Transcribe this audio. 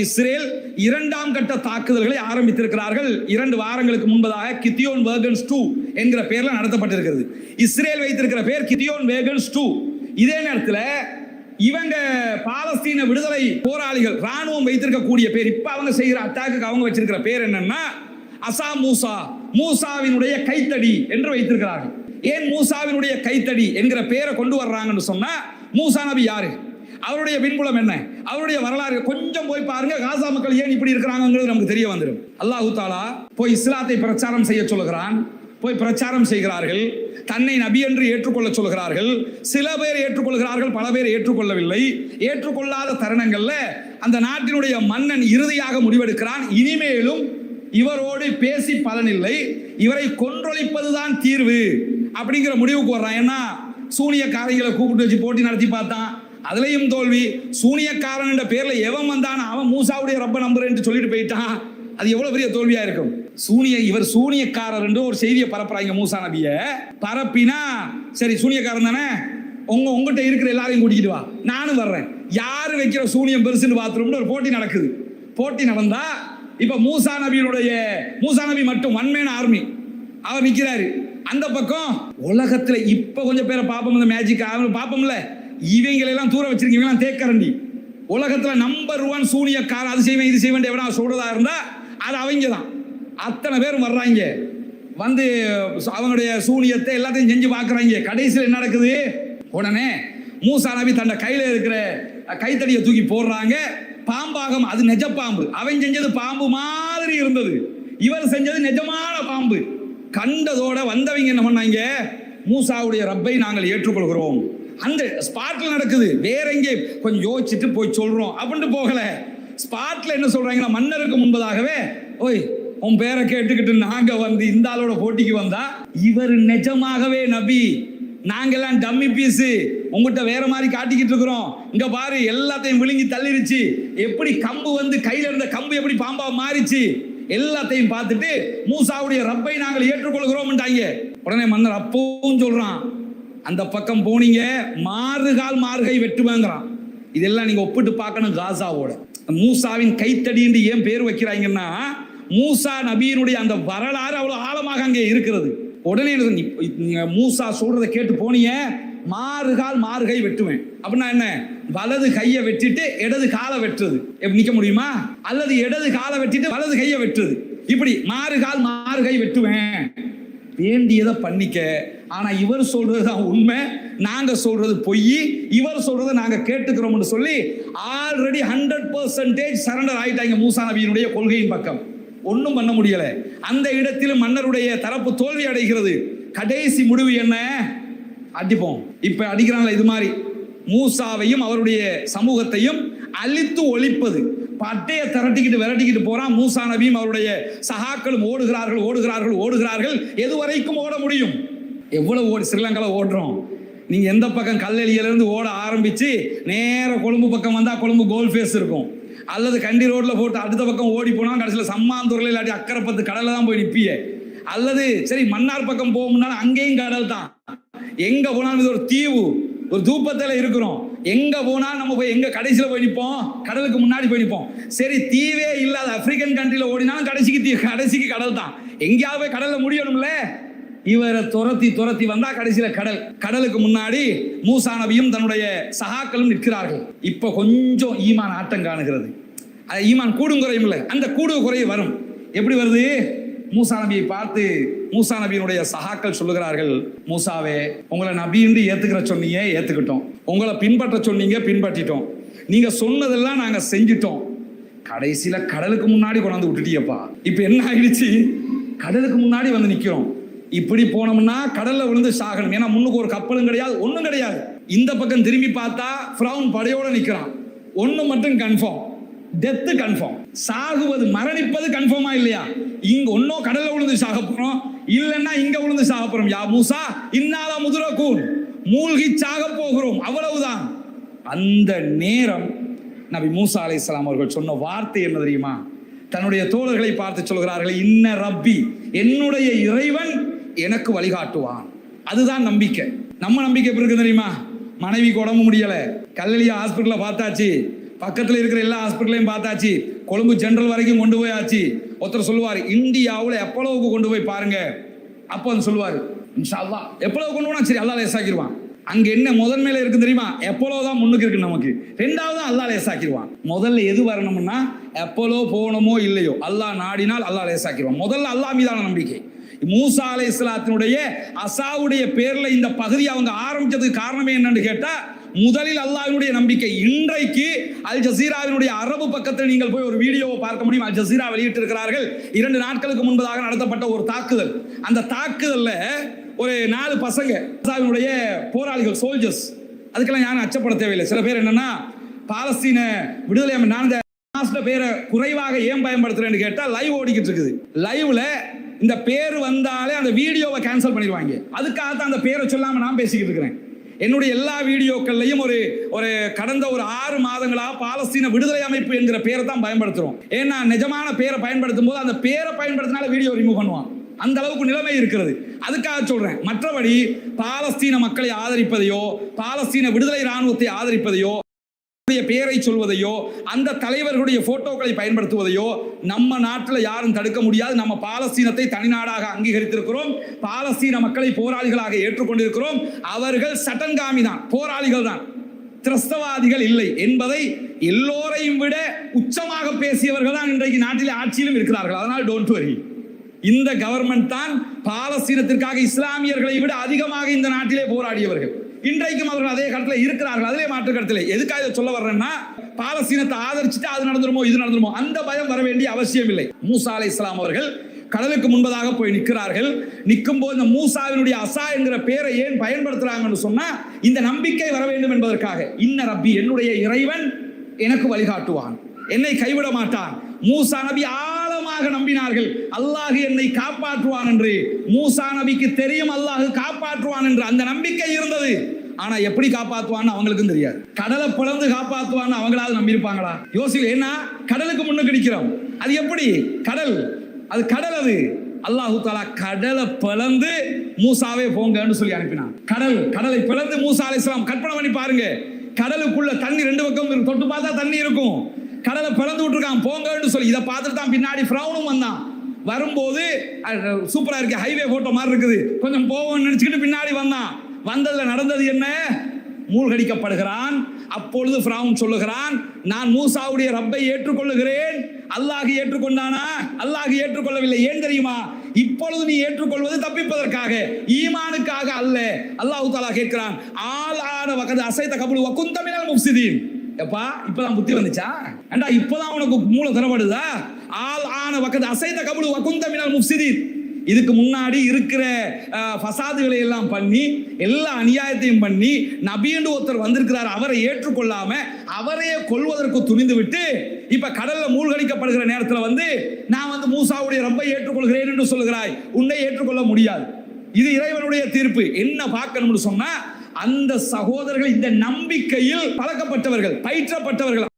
Israel இரண்டாம் கட்ட தாக்குதல்களை ஆரம்பித்திருக்கிறார்கள். இரண்டு வாரங்களுக்கு முன்பதாக கித்தியோன் வேகன்ஸ் டூ என்கிற பெயர்ல நடத்தப்பட்டிருக்கிறது. இஸ்ரேல் வைத்திருக்கிற பெயர் கித்தியோன் வேகன்ஸ் டூ இதே நேரத்தில் இவங்க பாலஸ்தீன விடுதலை போராளிகள் ராணுவம் வைத்திருக்கக்கூடிய பேர் இப்ப அவங்க செய்கிற அட்டாக்கு அவங்க வச்சிருக்கிற பேர் என்னன்னா அசா மூசா மூசாவினுடைய கைத்தடி என்று வைத்திருக்கிறார்கள். ஏன் மூசாவினுடைய கைத்தடி என்கிற பெயரை கொண்டு வர்றாங்கன்னு சொன்னா மூசா நபி யாரு? அவருடைய பின்புலம் என்ன? அவருடைய வரலாறு கொஞ்சம் போய் பாருங்க. காசா மக்கள் ஏன் இப்படி இருக்கிறாங்கிறது நமக்கு தெரிய வந்துடும் அல்லாஹு தாலா போய் இஸ்லாத்தை பிரச்சாரம் செய்ய சொல்லுகிறான். போய் பிரச்சாரம் செய்கிறார்கள். தன்னை நபி என்று ஏற்றுக்கொள்ள சொல்கிறார்கள் சில பேர் ஏற்றுக்கொள்கிறார்கள் பல பேர் ஏற்றுக்கொள்ளவில்லை. ஏற்றுக்கொள்ளாத தருணங்கள்ல அந்த நாட்டினுடைய மன்னன் இறுதியாக முடிவெடுக்கிறான். இனிமேலும் இவரோடு பேசி பலனில்லை. இவரை கொன்றொழிப்பதுதான் தீர்வு. அப்படிங்கிற முடிவுக்கு வர்றான். ஏன்னா காரைகளை கூப்பிட்டு வச்சு போட்டி நடத்தி பார்த்தான். அதுலயும் தோல்வி. சூனியக்காரன் என்ற பேர்ல எவன் வந்தான் அவன் மூசாவுடைய ரப்ப நம்புறேன் சொல்லிட்டு போயிட்டான். அது எவ்வளவு பெரிய தோல்வியா இருக்கும்? சூனிய இவர் சூனியக்காரர் என்று ஒரு செய்தியை பரப்புறாங்க மூசா நபிய. பரப்பினா சரி சூனியக்காரன் தானே? உங்க உங்ககிட்ட இருக்கிற எல்லாரையும் கூட்டிக்கிட்டு வா. நானும் வர்றேன். யாரு வைக்கிற சூனியம் பெருசுன்னு பாத்ரூம்னு ஒரு போட்டி நடக்குது. போட்டி நடந்தா இப்ப மூசா நபியினுடைய மூசா நபி மட்டும் ஒன்மேன் ஆர்மி அவர் நிக்கிறாரு. அந்த பக்கம் உலகத்துல இப்ப கொஞ்சம் பேரை பார்ப்போம் இந்த மேஜிக் பார்ப்போம்ல. இவங்களெல்லாம் தூர வச்சிருக்கீங்க தேக்கரண்டி. உலகத்துல நம்பர் ஒன் சூனியக்கார அது செய்வேன் இது செய்வேன் எவனா சொல்றதா இருந்தா அது அவங்க தான் அத்தனை பேரும் வர்றாங்க. வந்து அவங்களுடைய சூனியத்தை எல்லாத்தையும் செஞ்சு பார்க்குறாங்க கடைசியில் என்ன நடக்குது? உடனே மூசா நபி தன்னை கையில் இருக்கிற கைத்தடியை தூக்கி போடுறாங்க. பாம்பாகம் அது நெஜ பாம்பு. அவன் செஞ்சது பாம்பு மாதிரி இருந்தது. இவர் செஞ்சது நிஜமான பாம்பு. கண்டதோட வந்தவங்க என்ன பண்ணாங்க? மூசாவுடைய ரப்பை நாங்கள் ஏற்றுக்கொள்கிறோம். அந்த ஸ்பாட்ல நடக்குது. வேற எங்கே? கொஞ்சம் யோசிச்சுட்டு போய் சொல்றோம். அப்படின்ட்டு போகல. ஸ்பாட்ல என்ன சொல்றாங்கன்னா மன்னருக்கு முன்பதாகவே ஓய் உன் பேரை கேட்டுக்கிட்டு நாங்க வந்து இந்த ஆளோட போட்டிக்கு வந்தா இவர் நிஜமாகவே நபி. நாங்கெல்லாம் டம்மி பீஸு உங்ககிட்ட வேற மாதிரி காட்டிக்கிட்டு இருக்கிறோம். இங்க பாரு எல்லாத்தையும் விழுங்கி தள்ளிருச்சு. எப்படி கம்பு வந்து கையில இருந்த கம்பு எப்படி பாம்பா மாறிச்சு? எல்லாத்தையும் பார்த்துட்டு மூசாவுடைய ரப்பை நாங்கள் ஏற்றுக்கொள்கிறோம்ட்டாங்க உடனே மன்னர் அப்பவும் சொல்றான் அந்த பக்கம் போனீங்க மாறுகால் மாறுகை வெட்டுவேங்கிறான். இதெல்லாம் நீங்க ஒப்பிட்டு பார்க்கணும் காசாவோட. மூசாவின் கைத்தடின்னு ஏன் பேர் வைக்கிறாங்கன்னா மூசா நபியினுடைய அந்த வரலாறு அவ்வளவு ஆழமாக அங்கே இருக்கிறது. உடனே மூசா சொல்றதை கேட்டு போனீங்க மாறுகால் மாறுகை வெட்டுவேன். அப்படின்னா என்ன? வலது கையை வெட்டிட்டு இடது காலை வெட்டுறது. எப்படி நிக்க முடியுமா? அல்லது இடது காலை வெட்டிட்டு வலது கையை வெட்டுறது. இப்படி மாறுகால் மாறுகை வெட்டுவேன். வேண்டியதை பண்ணிக்க. ஆனா இவர் சொல்றது தான் உண்மை நாங்க சொல்றது பொய் இவர் சொல்றதை நாங்க கேட்டுக்கிறோம்னு சொல்லி ஆல்ரெடி ஹண்ட்ரட் பர்சன்டேஜ் சரண்டர் ஆயிட்டாங்க மூசா நபியினுடைய கொள்கையின் பக்கம். ஒன்றும் பண்ண முடியல. அந்த இடத்திலும் மன்னருடைய தரப்பு தோல்வி அடைகிறது. கடைசி முடிவு என்ன? அடிப்போம். இப்ப அடிக்கிறான்ல இது மாதிரி. மூசாவையும் அவருடைய சமூகத்தையும் அழித்து ஒழிப்பது. பட்டையை திரட்டிக்கிட்டு விரட்டிக்கிட்டு போறான் மூசா நபியும் அவருடைய சகாக்களும் ஓடுகிறார்கள் ஓடுகிறார்கள் ஓடுகிறார்கள். எது வரைக்கும் ஓட முடியும். எவ்வளவு ஓடி ஸ்ரீலங்காவில் ஓடுறோம். நீங்க எந்த பக்கம் கல்லெலியிலிருந்து ஓட ஆரம்பிச்சு நேர கொழும்பு பக்கம் வந்தா கொழும்பு கோல் ஃபேஸ் இருக்கும். அல்லது கண்டி ரோட்ல போட்டு அடுத்த பக்கம் ஓடி போனா கடைசியில் சம்மாந்தூரில் இல்லாட்டி அக்கரைப்பத்து கடல்ல தான் போய் நிப்பிய. அல்லது சரி மன்னார் பக்கம் போகும்னாலும் அங்கேயும் கடல் தான். எங்க போனாலும் இது ஒரு தீவு. ஒரு தூப்பத்தில் இருக்கிறோம். எங்க போனாலும் நம்ம போய் எங்க கடைசியில் போய் நிற்போம் கடலுக்கு முன்னாடி போய் நிற்போம் சரி தீவே இல்லாத ஆப்பிரிக்கன் கண்ட்ரியில் ஓடினாலும் கடைசிக்கு தீ கடைசிக்கு கடல் தான். எங்கேயாவது போய் கடலில் முடியணும்ல? இவரை துரத்தி துரத்தி வந்தா கடைசியில கடல். கடலுக்கு முன்னாடி மூசா நபியும் தன்னுடைய சகாக்களும் நிற்கிறார்கள். இப்ப கொஞ்சம் ஈமான் ஆட்டம் காணுகிறது. அது ஈமான் கூடும் குறையும் இல்லை. அந்த கூடு குறைய வரும். எப்படி வருது? மூசா நபியை பார்த்து மூசா நபியினுடைய சகாக்கள் சொல்லுகிறார்கள் மூசாவே உங்களை நபின்னு ஏத்துக்கிற சொன்னீங்க ஏத்துக்கிட்டோம். உங்களை பின்பற்ற சொன்னீங்க பின்பற்றிட்டோம். நீங்க சொன்னதெல்லாம் நாங்க செஞ்சிட்டோம். கடைசியில கடலுக்கு முன்னாடி கொண்டாந்து விட்டுட்டியப்பா. இப்ப என்ன ஆயிடுச்சு? கடலுக்கு முன்னாடி வந்து நிக்கிறோம். இப்படி போனோம்னா கடல்ல விழுந்து சாகணும். ஏன்னா முன்னுக்கு ஒரு கப்பலும் கிடையாது ஒண்ணும் கிடையாது. இந்த பக்கம் திரும்பி பார்த்தா ஃப்ரௌன் படையோட நிக்கிறான். ஒண்ணு மட்டும் கன்ஃபார்ம் டெத்து கன்ஃபார்ம் சாகுவது மரணிப்பது கன்ஃபார்மா இல்லையா? இங்க ஒன்னோ கடல்ல விழுந்து சாக போறோம். இல்லைன்னா இங்க விழுந்து சாக போறோம். யா மூசா இன்னால முதுரக்கூன். மூழ்கி சாக போகிறோம். அவ்வளவுதான். அந்த நேரம் நபி மூசா அலைஹிஸ்ஸலாம் அவர்கள் சொன்ன வார்த்தை என்ன தெரியுமா? தன்னுடைய தோழர்களை பார்த்து சொல்கிறார்கள் இன்ன ரப்பி என்னுடைய இறைவன் எனக்கு வழிகாட்டுவான். அதுதான் நம்பிக்கை. நம்ம நம்பிக்கை எப்படி இருக்கு தெரியுமா? மனைவிக்கு உடம்பு முடியல. கல்லலியா ஹாஸ்பிட்டலில் பார்த்தாச்சு. பக்கத்துல இருக்கிற எல்லா ஹாஸ்பிட்டலையும் பார்த்தாச்சு. கொழும்பு ஜெனரல் வரைக்கும் கொண்டு போய் ஆச்சு ஒருத்தர் சொல்லுவார் இந்தியாவில் எப்பளவுக்கு கொண்டு போய் பாருங்க. அப்போ வந்து சொல்லுவார் இன்ஷா அல்லாஹ் எப்பளவு கொண்டு போனா சரி அல்லாஹ் லேசாக்கிடுவான் அங்க என்ன முதன்மையில இருக்கு தெரியுமா? எப்போலோ தான் முன்னுக்கு இருக்கு நமக்கு. ரெண்டாவது அல்லாஹ் லேசாக்கிடுவான் முதல்ல எது வரணும்னா எப்போலோ போகணுமோ இல்லையோ அல்லாஹ் நாடினால் அல்லாஹ் லேசாக்கிடுவான் முதல்ல அல்லாஹ் மீதான நம்பிக்கை. மூசா அலை இஸ்லாத்தினுடைய அசாவுடைய பேர்ல இந்த பகுதி அவங்க ஆரம்பிச்சதுக்கு காரணமே என்னன்னு கேட்டா முதலில் அல்லாவினுடைய நம்பிக்கை. இன்றைக்கு அல் ஜசீராவினுடைய அரபு பக்கத்தில் நீங்கள் போய் ஒரு வீடியோவை பார்க்க முடியும். அல் ஜசீரா வெளியிட்டிருக்கிறார்கள். இரண்டு நாட்களுக்கு முன்பதாக நடத்தப்பட்ட ஒரு தாக்குதல். அந்த தாக்குதல்ல ஒரு நாலு பசங்க காசாவினுடைய போராளிகள் சோல்ஜர்ஸ் அதுக்கெல்லாம் யாரும் அச்சப்பட தேவையில்லை. சில பேர் என்னன்னா பாலஸ்தீன விடுதலை நான் இந்த பேரை குறைவாக ஏன் பயன்படுத்துறேன்னு கேட்டால் லைவ் ஓடிக்கிட்டு இருக்குது லைவ்ல இந்த பேர் வந்தாலே அந்த வீடியோவை கேன்சல் பண்ணிடுவாங்க. அதுக்காக தான் அந்த பேரை சொல்லாம நான் பேசிக்கிட்டு இருக்கிறேன். என்னுடைய எல்லா வீடியோக்கள்லையும் ஒரு ஒரு கடந்த ஒரு ஆறு மாதங்களா பாலஸ்தீன விடுதலை அமைப்பு என்கிற பேரை தான் பயன்படுத்துறோம். ஏன்னா நிஜமான பேரை பயன்படுத்தும் போது அந்த பேரை பயன்படுத்தினால வீடியோ ரிமூவ் பண்ணுவான். அந்த அளவுக்கு நிலைமை இருக்கிறது. அதுக்காக சொல்றேன். மற்றபடி பாலஸ்தீன மக்களை ஆதரிப்பதையோ பாலஸ்தீன விடுதலை ராணுவத்தை ஆதரிப்பதையோ அவருடைய பெயரை சொல்வதையோ அந்த தலைவர்களுடைய போட்டோக்களை பயன்படுத்துவதையோ நம்ம நாட்டில் யாரும் தடுக்க முடியாது. நம்ம பாலஸ்தீனத்தை தனிநாடாக அங்கீகரித்திருக்கிறோம். பாலஸ்தீன மக்களை போராளிகளாக ஏற்றுக்கொண்டிருக்கிறோம். அவர்கள் சட்டன்காமி தான் போராளிகள் தான் கிறிஸ்தவாதிகள் இல்லை என்பதை எல்லோரையும் விட உச்சமாக பேசியவர்கள் தான் இன்றைக்கு நாட்டில் ஆட்சியிலும் இருக்கிறார்கள். அதனால் டோன்ட் வரி இந்த கவர்மெண்ட் தான் பாலஸ்தீனத்திற்காக இஸ்லாமியர்களை விட அதிகமாக இந்த நாட்டிலே போராடியவர்கள். இன்றைக்கும் அவர்கள் அதே கருத்தில் இருக்கிறார்கள். அதிலே மாற்று கருத்தில். எதுக்காக இதை சொல்ல வர்றேன்னா பாலஸ்தீனத்தை ஆதரிச்சுட்டு அது நடந்துருமோ இது நடந்துருமோ அந்த பயம் வர வேண்டிய அவசியம் இல்லை. மூசா அலை இஸ்லாம் அவர்கள் கடலுக்கு முன்பதாக போய் நிற்கிறார்கள். நிற்கும் போது இந்த மூசாவினுடைய அசா என்கிற பேரை ஏன் பயன்படுத்துறாங்கன்னு சொன்னா இந்த நம்பிக்கை வர வேண்டும் என்பதற்காக. இன்ன ரப்பி என்னுடைய இறைவன் எனக்கு வழிகாட்டுவான். என்னை கைவிட மாட்டான். மூசா நபி ஆ ஆழமாக நம்பினார்கள். அல்லாஹ் என்னை காப்பாற்றுவான் என்று. மூசா நபிக்கு தெரியும் அல்லாஹ் காப்பாற்றுவான் என்று. அந்த நம்பிக்கை இருந்தது. ஆனா எப்படி காப்பாத்துவான்னு அவங்களுக்கும் தெரியாது. கடலை பிளந்து காப்பாத்துவான்னு அவங்களாவது நம்பியிருப்பாங்களா? இருப்பாங்களா ஏன்னா கடலுக்கு முன்னுக்கு நிற்கிறோம். அது எப்படி? கடல். அது கடல் அது. அல்லாஹு தாலா கடலை பிளந்து மூசாவே போங்கன்னு சொல்லி அனுப்பினான். கடல் கடலை பிளந்து மூசா அலைஹிஸ்ஸலாம் கற்பனை பண்ணி பாருங்க. கடலுக்குள்ள தண்ணி ரெண்டு பக்கம் தொட்டு பார்த்தா தண்ணி இருக்கும். கடலை பிளந்து விட்டுருக்கான் போங்கன்னு சொல்லி. இதை பார்த்துட்டு தான் பின்னாடி ஃப்ரௌனும் வந்தான். வரும்போது சூப்பராக இருக்கு ஹைவே போட்டோ மாதிரி இருக்குது. கொஞ்சம் போவோம்னு நினச்சிக்கிட்டு பின்னாடி வந்தான். வந்ததில் நடந்தது என்ன? மூழ்கடிக்கப்படுகிறான். அப்பொழுது ஃபிரௌன் சொல்லுகிறான் நான் மூசாவுடைய ரப்பை ஏற்றுக்கொள்ளுகிறேன். அல்லாஹ் ஏற்றுக்கொண்டானா? அல்லாஹ் ஏற்றுக்கொள்ளவில்லை. ஏன் தெரியுமா? இப்பொழுது நீ ஏற்றுக்கொள்வது தப்பிப்பதற்காக. ஈமானுக்காக அல்ல. அல்லாஹு தாலா கேட்கிறான் ஆள் ஆன வகது அசைத்த கபுல் வகுந்தமினல் முஃப்சிதீன். எப்பா இப்பதான் புத்தி வந்துச்சா? ஏண்டா இப்பதான் உனக்கு மூளை தரப்படுதா ஆள் ஆன வகது அசைந்த கபடு வகுந்தமினால் முஃப்சிதீன். இதுக்கு முன்னாடி இருக்கிற ஃபசாதுகளை எல்லாம் பண்ணி எல்லா அநியாயத்தையும் பண்ணி நபின்னு ஒருத்தர் வந்திருக்கிறார் அவரை ஏற்றுக்கொள்ளாம அவரையே கொல்வதற்கு துணிந்து விட்டு இப்ப கடல்ல மூழ்கடிக்கப்படுகிற நேரத்துல வந்து நான் வந்து மூசாவுடைய ரொம்ப ஏற்றுக்கொள்கிறேன் என்று சொல்லுகிறாய். உன்னை ஏற்றுக்கொள்ள முடியாது. இது இறைவனுடைய தீர்ப்பு. என்ன பார்க்கணும்னு சொன்னா அந்த சகோதரர்கள் இந்த நம்பிக்கையில் பழக்கப்பட்டவர்கள் பயிற்றப்பட்டவர்கள்.